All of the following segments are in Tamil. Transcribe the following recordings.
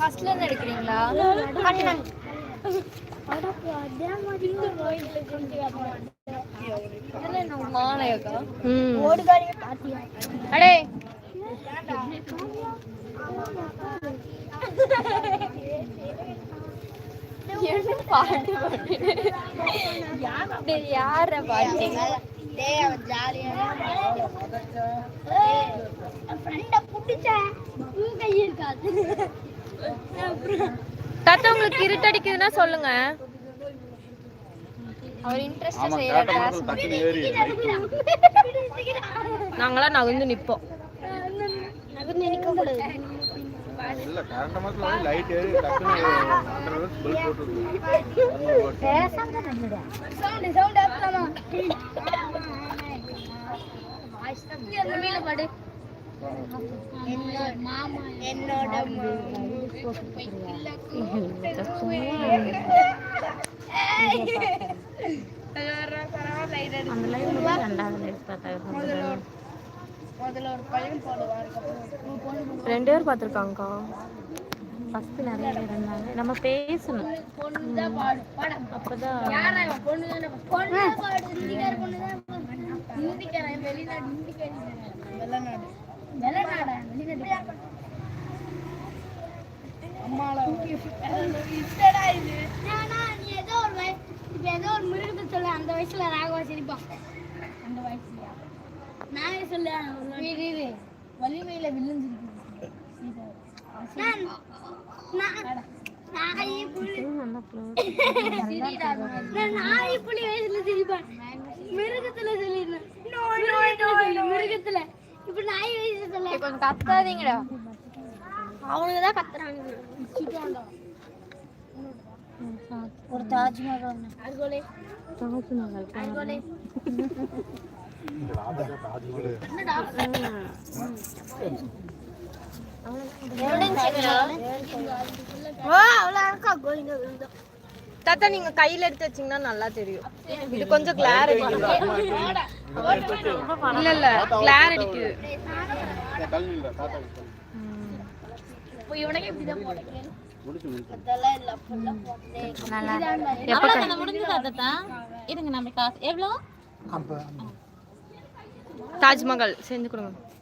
ஃபர்ஸ்ட்ல இருந்து எடுக்கிறீங்களா? ம். அடே. பாட்டு? யார பாட்டு தாத்தா உங்களுக்கு இருட்டடிக்குதுன்னா சொல்லுங்க. அவர் இன்ட்ரெஸ்டா செய்யற கிளாஸ் நாங்களாம் நகர்ந்து நிப்போம். இல்ல கரண்ட் மாசத்துல வந்து லைட் ஏறி டக்குன்னு ஹண்ட்ரட் ஹவர்ஸ் பல்ப் போட்டுருக்கு ரெண்டு பேர் பார்த்துருக்காங்கக்கா ஃபர்ஸ்ட் நிறைய பேர் இருந்தாங்க நம்ம பேசணும் அப்பதான் அந்த வயசுல ராகவா சிரிப்பான் அந்த வயசுல நானே சொல்ல வலிமையில வில்லன் நாய் புலி நான் வயசுல சிரிப்பேன் மிருகத்துல சொல்லிருந்தேன் மிருகத்துல நாய் சொல்ல. கொஞ்சம் கத்தாதீங்கடா. அவனுக்கு தான் கத்துறாங்க ஒரு தாஜ்மஹால் தாஜ்மஹால் அர்கோலே. தாத்தா நீங்க கையில எடுத்து வச்சீங்கன்னா நல்லா தெரியும். இது கொஞ்சம் கிளார் அடிக்குது. இல்ல இல்ல கிளார் அடிக்குது. கல்வி இல்ல தாத்தா இவனுக்கு இப்படிதான் போடுறேன் முடிச்சு முடிச்சு அதெல்லாம் இல்ல. ஃபுல்லா போட்டேன் நல்லா அவ்வளவுதானே முடிஞ்சதா தாத்தா? இருங்க நம்ம காசு எவ்வளோ? தாஜ்மஹால் செஞ்சு கொடுங்க.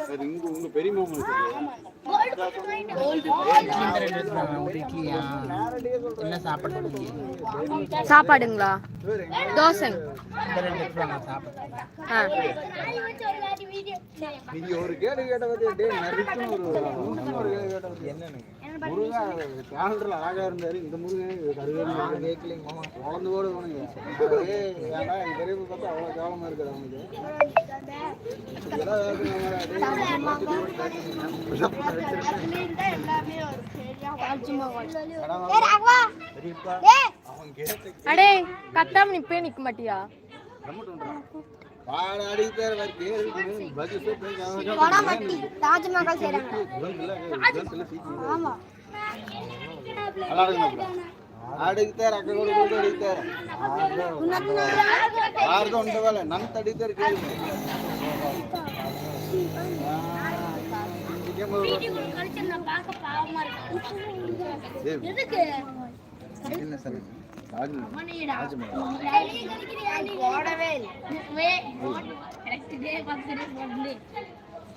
சரி இங்க உங்க பெரிய மாமா சாப்பாடுங்களா? தோசை. ஆ. நீங்க ஒரு கேள்வி கேட்ட பத்தி ஒரு கேள்வி கேட்ட பத்தி என்னன்னு? முருகா கேலண்டர்ல அழகா இருந்தாரு. இந்த முருகன் கருவேல கேட்கலைங்க மாமா. குழந்தை கூட போனுங்க எங்க பெரியப்பா பார்த்தா அவ்வளவு கேவலமா இருக்குது அவனுக்கு? இதெல்லாம் வேறு நம்ம பெரியப்பா அவன் கேட்ட அடே கத்தாம நிப்பே நிக்க மாட்டியா பாட அடித்தார் வேற கேள்வி பதில் தாஜ்மஹால் செய்யறாங்க ஆமா ಅಡಿಗ್ತಾರೆ ಅಕ್ಕ ಕೂಡ ಅಡಿಗ್ತಾರೆ ಯಾರ್ದು ಉಂಟವಲ್ಲ ನನ್ ತಡಿತಾರೆ ಕೇಳಿ வீட்டுக்குள்ள கழிச்சு நான் பார்க்க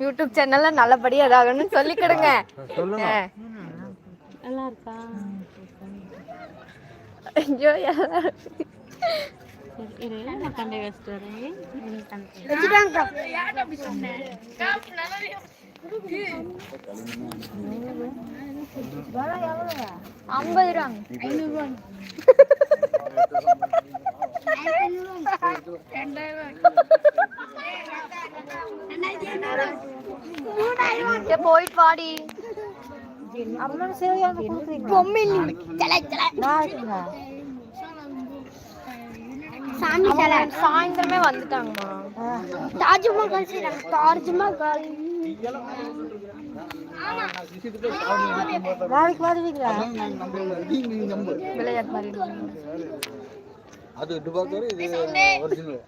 யூடியூப் சேனல்ல நல்லபடியா இதாகணும்னு சொல்லிக்கிடுங்க. நல்லா இருக்கா ஐயோ யாரா- சரி, இரு நான் கண்டை வச்சுட்டு வரேன் இரு, கண்டை. ஐம்பது ரூபாங்க ஐநூறு ஏ, போயிட்டு வாடி சாமி சிலை சாயந்தரமே வந்துட்டாங்கம்மா தாஜ்மஹால் செய்றாங்க தாஜ்மஹால் நாளைக்கு வருவீங்களா விளையாட்டு மாதிரி அது டுபாக்கர் இது ஒரிஜினல்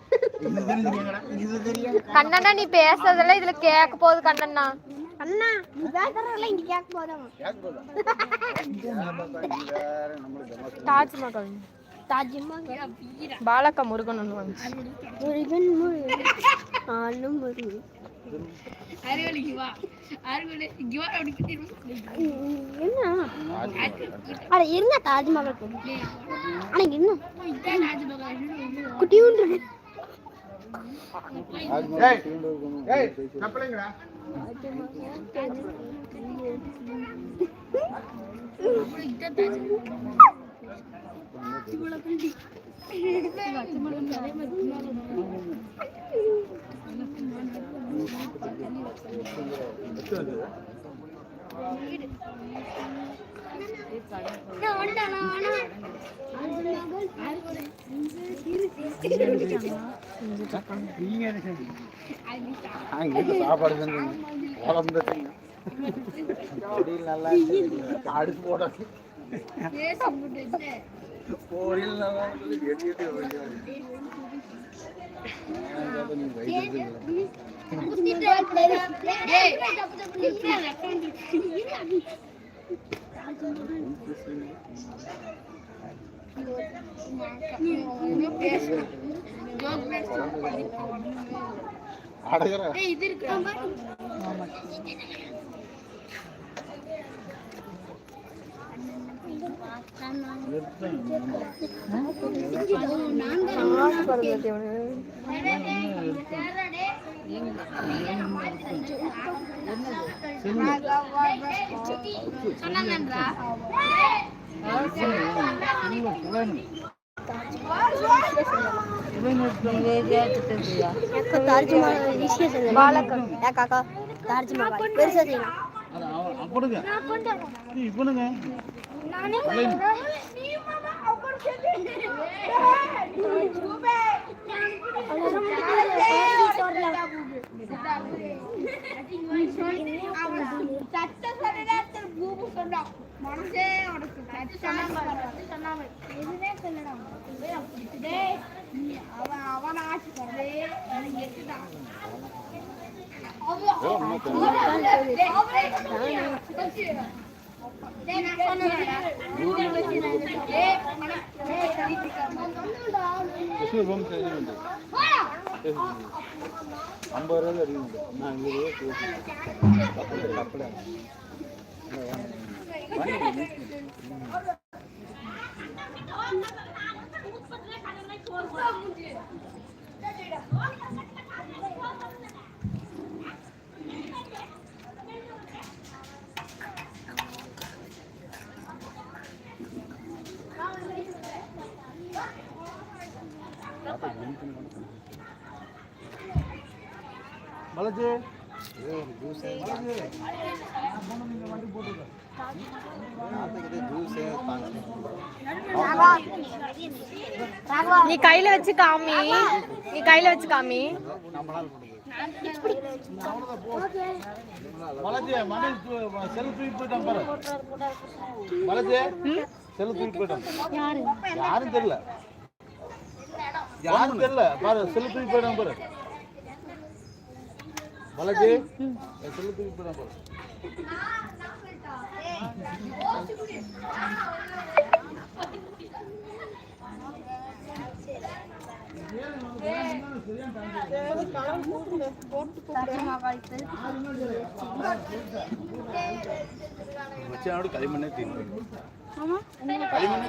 கண்ணண்ணா நீ பேசுறதெல்லாம் இதுல கேட்க போகுது கண்ணண்ணா. அண்ணா நீ பேசுறதெல்லாம் இங்க கேட்க போதும் தாஜ்மஹால் தாஜ்மஹால் பாலக்கா முருகன் ஒன்று வந்துச்சு. முருகன் முருகன். ஆளும் முருகன். அட இருங்க தாஜ்மஹால். ஆனா என்ன குட்டியூண்டு இருக்கு. சாப்பாடு குழம்பு நல்லா. அடுப்பு போட. நல்லா இருந்துச்சு. எட்டி எட்டி பொரியல். நான் கேட்டேன், நீ வயிறு இருக்குல்ல. அடகுற அக்கா, தாஜ்மஹால் ஈஸியா செய்யலாம். ஏக்கா, அக்கா, தாஜ்மஹால் பெருசா செய்யலாம். அப்படிங்க இப்பனுங்க நானே பண்ணுறேன். நீ மாமா அவங்க சேர்ந்து. அவ்வளவுதான் முடிஞ்சது. வரல. எதுவுமே சொல்லடா. கிருஷ்ண ரூம் செய்யுங்க ஐம்பது ரூபா அடிக்குங்க நான் இருபது ரூபா கப்பலை மலஜி நீ கையில வச்சு காமி. நீ கையில வச்சு காமி. மலஜி மணி செல் தூக்கி போயிட்டான் பாரு மலஜி செல் தூக்கி போயிட்டான் யாரு யாரும் தெரியல யாரும் தெரியல. பாரு செல் தூக்கி போயிட்டான் பாரு. மலஜி செல் தூக்கி போயிட்டான் பாரு. வச்சனோட களிமண்ணே தீர்ப்பு களிமண்ணே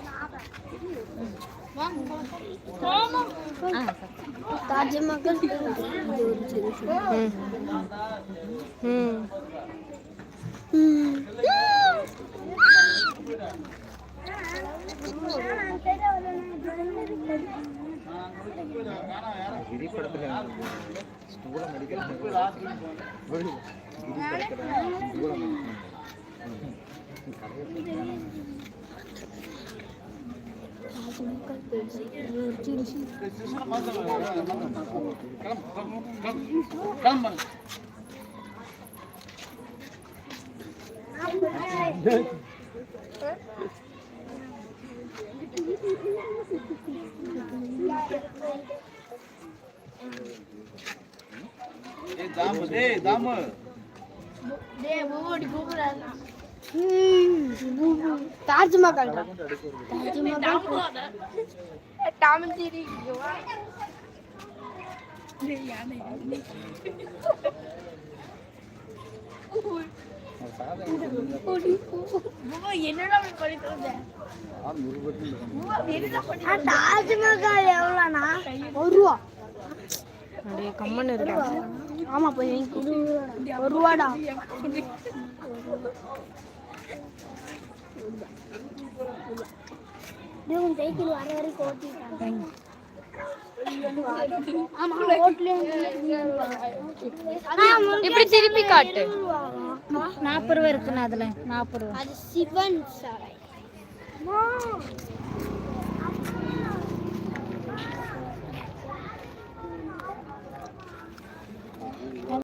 गिरी पड़ते हैं स्टूल मेडिकल गिरी पड़ते हैं स्टूल मेडिकल ఏ దాము ఏ దాము దే బోడి బోకరా தாஜ்மஹால் தாஜ்மஹால் எவ்வளோண்ணா ஒரு ரூபா. அப்படியே கம்மன் இருக்கா ஆமா போய் ஒரு ரூபாடா இவங்க சைக்கிள் வர வரைக்கும் ஓட்டிட்டாங்க ஆமா ஓட்டுல இப்படி திருப்பி காட்டு. நாற்பது ரூபா இருக்குண்ணா அதில் நாற்பது ரூபா. அது சிவன் சாலை